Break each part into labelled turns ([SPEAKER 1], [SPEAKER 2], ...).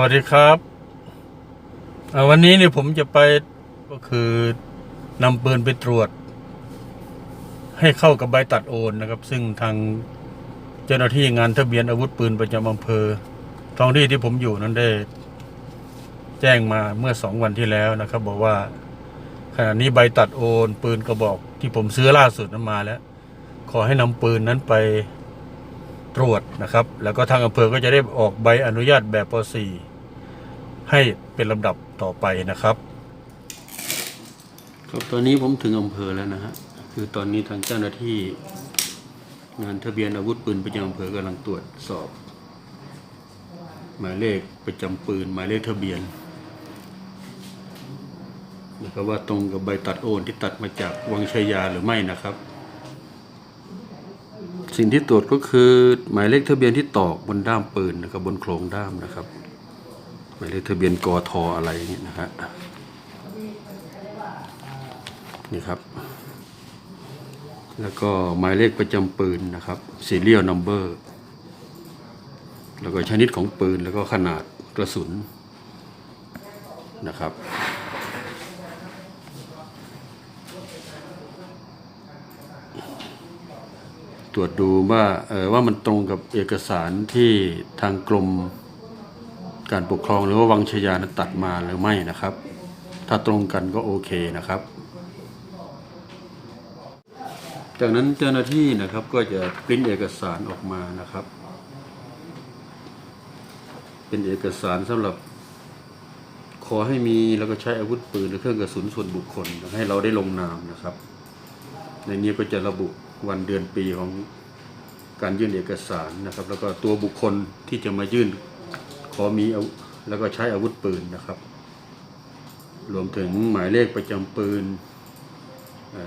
[SPEAKER 1] วัสดีครับวันนี้เนี่ยผมจะไปก็คือนำปืนไปตรวจ ให้เข้ากับใบตัดโอนนะครับ ซึ่งทางเจ้าหน้าที่งานทะเบียนอาวุธปืนประจำอำเภอท้องที่ที่ผมอยู่นั้นได้ แจ้งมาเมื่อสองวันที่แล้วนะครับ บอกว่าขณะนี้ใบตัดโอนปืนกระบอกที่ผมซื้อล่าสุดนั้นมาแล้ว ขอให้นำปืนนั้นไปตรวจนะครับ แล้วก็ทางอำเภอก็จะได้ออกใบอนุญาตแบบป .4 ให้เป็นลำดับต่อไปนะครับครับตอนนี้ผมถึงอำเภอแล้วนะฮะคือตอนนี้ทางเจ้าหน้าที่งานทะเบียนอาวุธปืนประจำอำเภอกำลังตรวจสอบ หมายเลขประจำปืน หมายเลขทะเบียนนะครับว่าตรงกับใบตัดโอนที่ตัดมาจากวังชัยยาหรือไม่นะครับ สิ่งที่ตรวจก็คือหมายเลขทะเบียนที่ตอกบนด้ามปืนนะครับบนโครงด้ามนะครับ หมายเลขทะเบียนกอทออะไรอย่างนี้นะฮะนี่ครับ แล้วก็หมายเลขประจำปืนนะครับ serial number แล้วก็ชนิดของปืนแล้วก็ขนาดกระสุนนะครับตรวจดูว่าเออว่ามันตรงกับเอกสารที่ทางกรม การปกครองหรือว่าวังชยานั้นตัดมาหรือไม่นะครับ ถ้าตรงกันก็โอเคนะครับ จากนั้นเจ้าหน้าที่นะครับก็จะปริ้นเอกสารออกมานะครับ เป็นเอกสารสำหรับ ขอให้มีแล้วก็ใช้อาวุธปืนหรือเครื่องกระสุนส่วนบุคคล ให้เราได้ลงนามนะครับ ในนี้ก็จะระบุวันเดือนปีของการยื่นเอกสารนะครับ แล้วก็ตัวบุคคลที่จะมายื่น ขอมีอาวุธแล้วก็ใช้อาวุธปืนนะครับ รวมถึงหมายเลขประจำปืน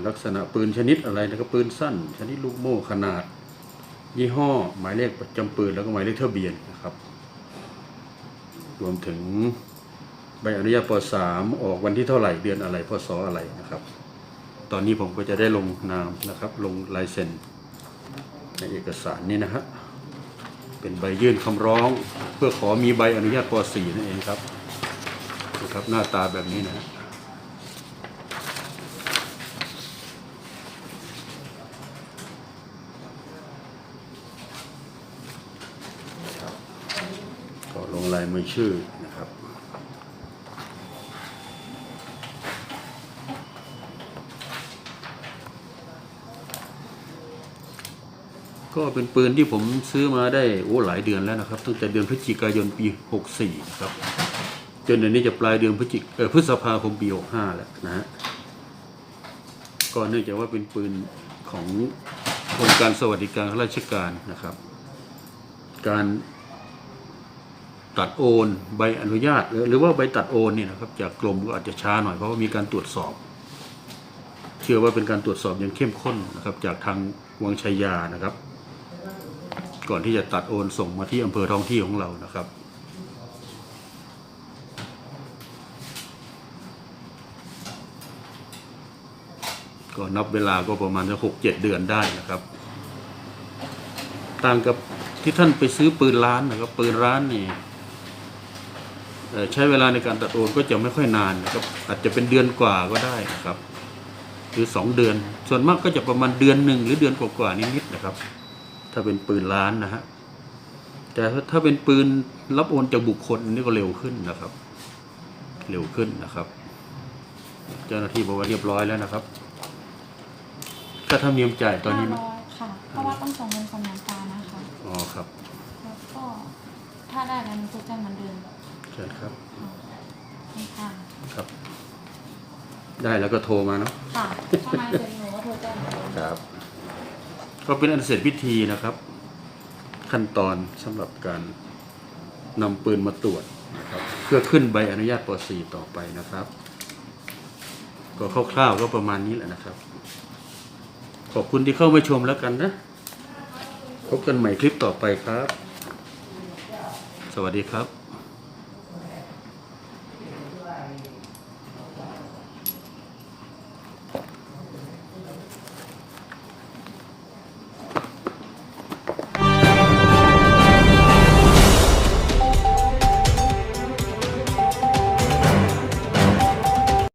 [SPEAKER 1] ลักษณะปืนชนิดอะไรนะครับปืนสั้น ชนิดลูกโม่ขนาด ยี่ห้อ หมายเลขประจำปืนแล้วก็หมายเลขทะเบียนนะครับ รวมถึงใบอนุญาตป .3 ออกวันที่เท่าไหร่เดือนอะไรพศอะไรนะครับ ตอนนี้ผมก็จะได้ลงนามนะครับ ลงลายเซ็นในเอกสารนี้นะฮะ เป็นใบยื่นคำร้อง เพื่อขอมีใบอนุญาตป .4 นั่นเองครับนะครับหน้าตาแบบนี้นะครับก็ลงลายมือชื่อนะครับ ก็เป็นปืนที่ผมซื้อมาได้โอ้หลายเดือนแล้วนะครับตั้งแต่เดือนพฤศจิกายนปี 64ครับจนเดือนนี้จะปลายเดือนพฤศจิกเอ่อพฤษภาคมปี 65 แล้วนะฮะก็เนื่องจากว่าเป็นปืนขององค์การสวัสดิการข้าราชการนะครับ การตัดโอนใบอนุญาต หรือว่าใบตัดโอนเนี่ยนะครับจากกรมก็อาจจะช้าหน่อยเพราะว่ามีการตรวจสอบ เชื่อว่าเป็นการตรวจสอบอย่างเข้มข้นนะครับจากทางวังชัยยานะครับ ก่อนที่จะตัดโอนส่งมาที่อำเภอท้องที่ของเรานะครับ ก็นับเวลาก็ประมาณจะหกเจ็ดเดือนได้นะครับ ต่างกับที่ท่านไปซื้อปืนร้านนะครับ ปืนร้านนี่ใช้เวลาในการตัดโอนก็จะไม่ค่อยนานนะครับ อาจจะเป็นเดือนกว่าก็ได้นะครับ หรือสองเดือน ส่วนมากก็จะประมาณเดือนหนึ่งหรือเดือนกว่าๆนิดๆนะครับ ถ้าเป็นปืนล้านนะฮะแต่ถ้าเป็นปืนรับโอนจากบุคคลนี่ก็เร็วขึ้นนะครับ เร็วขึ้นนะครับ เจ้าหน้าที่บอกว่าเรียบร้อยแล้วนะครับค่าธรรมเนียมจ่ายตอนนี้
[SPEAKER 2] ห้าร้อยค่ะ เพราะว่าต้องส่งเงินสำนักการนะคะ
[SPEAKER 1] อ๋อครับ
[SPEAKER 2] แล้วก็ถ้าได้แล้วหนูจะแจ้งเหมือนเดิม
[SPEAKER 1] เชิญครับ
[SPEAKER 2] นี่ค่ะ
[SPEAKER 1] ครับ ได้แล้วก็โทรมาเนาะ
[SPEAKER 2] ค่ะ ถ้ามาเสร็จหนูก็โทรแจ้งเหมือนเดิม
[SPEAKER 1] ครับ ก็เป็นอันเสร็จพิธีนะครับ ขั้นตอนสำหรับการนำปืนมาตรวจนะครับเพื่อขึ้นใบอนุญาตป .4 ต่อไปนะครับ ก็คร่าวๆก็ประมาณนี้แหละนะครับ ขอบคุณที่เข้ามาชมแล้วกันนะ พบกันใหม่คลิปต่อไปครับ สวัสดีครับ